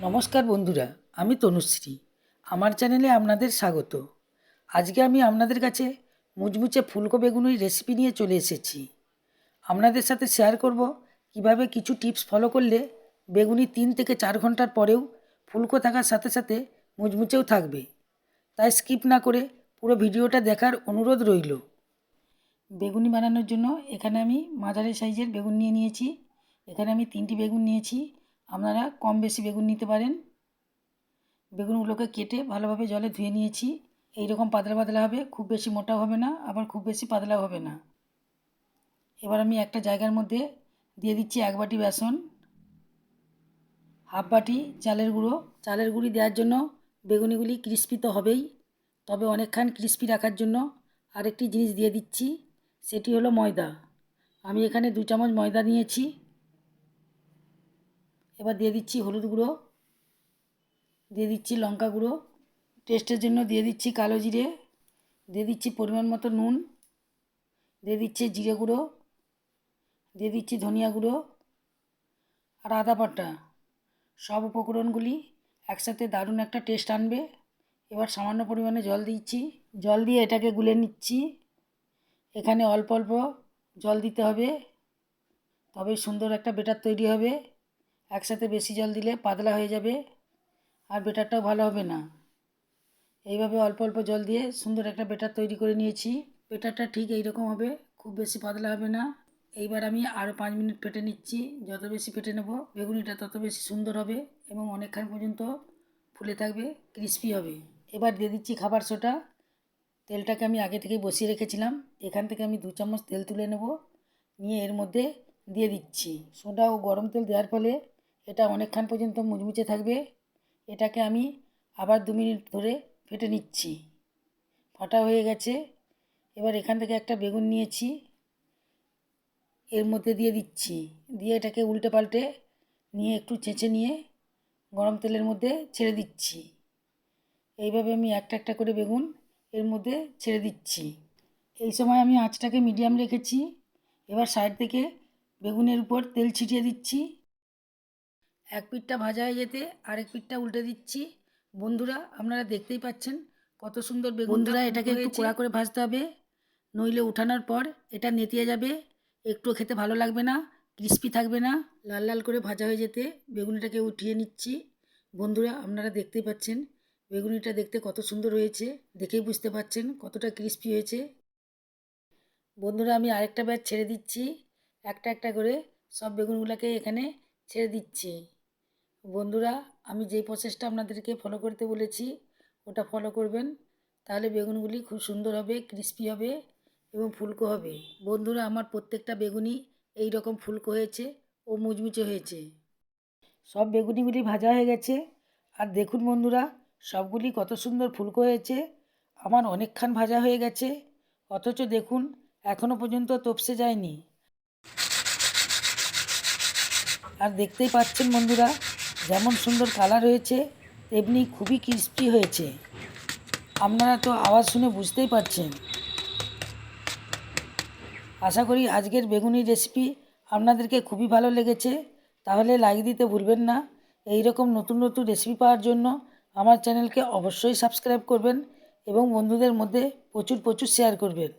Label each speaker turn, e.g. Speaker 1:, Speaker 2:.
Speaker 1: নমস্কার বন্ধুরা, আমি তনুশ্রী। আমার চ্যানেলে আপনাদের স্বাগত। আজকে আমি আপনাদের কাছে মুচমুচে ফুলকো বেগুনির রেসিপি নিয়ে চলে এসেছি। আপনাদের সাথে শেয়ার করব কীভাবে কিছু টিপস ফলো করলে বেগুনি তিন থেকে চার ঘণ্টার পরেও ফুলকো থাকার সাথে সাথে মুচমুচেও থাকবে। তাই স্কিপ না করে পুরো ভিডিওটা দেখার অনুরোধ রইল। বেগুনি বানানোর জন্য এখানে আমি মাঝারি সাইজের বেগুন নিয়ে নিয়েছি। এখানে আমি তিনটি বেগুন নিয়েছি। আপনারা কম বেশি বেগুন নিতে পারেন। বেগুনগুলোকে কেটে ভালোভাবে জলে ধুয়ে নিয়েছি। এই রকম পাতলা পাতলা হবে, খুব বেশি মোটা হবে না, আবার খুব বেশি পাতলা হবে না। এবার আমি একটা জায়গার মধ্যে দিয়ে দিচ্ছি এক বাটি বেসন, হাফ বাটি চালের গুঁড়ো। চালের গুঁড়ি দেওয়ার জন্য বেগুনিগুলি ক্রিস্পি তো হবেই, তবে অনেকক্ষণ ক্রিস্পি রাখার জন্য আরেকটি জিনিস দিয়ে দিচ্ছি, সেটি হলো ময়দা। আমি এখানে দু চামচ ময়দা নিয়েছি। এবার দিয়ে দিচ্ছি হলুদ গুঁড়ো, দিয়ে দিচ্ছি লঙ্কা গুঁড়ো। টেস্টের জন্য দিয়ে দিচ্ছি কালো জিরে, দিয়ে দিচ্ছি পরিমাণ মতো নুন, দিয়ে দিচ্ছি জিরে গুঁড়ো, দিয়ে দিচ্ছি ধনিয়া গুঁড়ো আর আদা বাটা। সব উপকরণগুলি একসাথে দারুণ একটা টেস্ট আনবে। এবার সামান্য পরিমাণে জল দিচ্ছি। জল দিয়ে এটাকে গুলে নিচ্ছি। এখানে অল্প অল্প জল দিতে হবে। তবে সুন্দর একটা বেটার তৈরি হবে। একসাথে বেশি জল দিলে পাতলা হয়ে যাবে আর বেটারটাও ভালো হবে না। এইভাবে অল্প অল্প জল দিয়ে সুন্দর একটা বেটার তৈরি করে নিয়েছি। বেটারটা ঠিক এইরকম হবে, খুব বেশি পাতলা হবে না। এইবার আমি আরও পাঁচ মিনিট ফেটে নিচ্ছি। যত বেশি ফেটে নেব, বেগুনিটা তত বেশি সুন্দর হবে এবং অনেকক্ষণ পর্যন্ত ফুলে থাকবে, ক্রিস্পি হবে। এবার দিয়ে দিচ্ছি খাবার সোটা তেলটাকে আমি আগে থেকেই বসিয়ে রেখেছিলাম। এখান থেকে আমি দু চামচ তেল তুলে নেব। নিয়ে এর মধ্যে দিয়ে দিচ্ছি। সোডা ও গরম তেল দেওয়ার ফলে এটা অনেকক্ষণ পর্যন্ত মুচমুচে থাকবে। এটাকে আমি আবার দু মিনিট ধরে ফেটে নিচ্ছি। ফাটা হয়ে গেছে। এবার এখান থেকে একটা বেগুন নিয়েছি। এর মধ্যে দিয়ে দিচ্ছি। দিয়ে এটাকে উল্টে পাল্টে নিয়ে একটু চেঁচে নিয়ে গরম তেলের মধ্যে ছেড়ে দিচ্ছি। এইভাবে আমি একটা একটা করে বেগুন এর মধ্যে ছেড়ে দিচ্ছি। এই সময় আমি আঁচটাকে মিডিয়াম রেখেছি। এবার সাইড থেকে বেগুনের উপর তেল ছিটিয়ে দিচ্ছি। এক পিঠটা ভাজা হয়ে যেতে আরেক পিঠটা উল্টে দিচ্ছি। বন্ধুরা আপনারা দেখতেই পাচ্ছেন কত সুন্দর বন্ধুরা এটাকে একটু কড়া করে ভাজতে হবে। নইলে উঠানোর পর এটা নেতিয়ে যাবে। একটু খেতে ভালো লাগবে না ক্রিস্পি থাকবে না। লাল লাল করে ভাজা হয়ে যেতে বেগুনিটাকে উঠিয়ে নিচ্ছি। বন্ধুরা আপনারা দেখতেই পাচ্ছেন বেগুনিটা দেখতে কত সুন্দর হয়েছে। দেখেই বুঝতে পাচ্ছেন কতটা ক্রিস্পি হয়েছে। বন্ধুরা আমি আরেকটা ব্যাচ ছেড়ে দিচ্ছি। একটা একটা করে সব বেগুনগুলোকে এখানে ছেড়ে দিচ্ছি। বন্ধুরা, আমি যেই প্রসেসটা আপনাদেরকে ফলো করতে বলেছি, ওটা ফলো করবেন। তাহলে বেগুনগুলি খুব সুন্দর হবে ক্রিস্পি হবে এবং ফুলকো হবে। বন্ধুরা, আমার প্রত্যেকটা বেগুনি এই রকম ফুলকো হয়েছে ও মুচমুচে হয়েছে। সব বেগুনিগুলি ভাজা হয়ে গেছে। আর দেখুন বন্ধুরা, সবগুলি কত সুন্দর ফুলকো হয়েছে। আমার অনেকক্ষণ ভাজা হয়ে গেছে। অথচ দেখুন এখনও পর্যন্ত তপসে যায়নি। আর দেখতেই পাচ্ছেন বন্ধুরা যেমন সুন্দর কালার হয়েছে, তেমনি খুবই ক্রিস্পি হয়েছে। আপনারা তো আওয়াজ শুনে বুঝতেই পারছেন। আশা করি আজকের বেগুনি রেসিপি আপনাদেরকে খুবই ভালো লেগেছে। তাহলে লাইক দিতে ভুলবেন না। এই রকম নতুন নতুন রেসিপি পাওয়ার জন্য আমার চ্যানেলকে অবশ্যই সাবস্ক্রাইব করবেন এবং বন্ধুদের মধ্যে প্রচুর প্রচুর শেয়ার করবেন।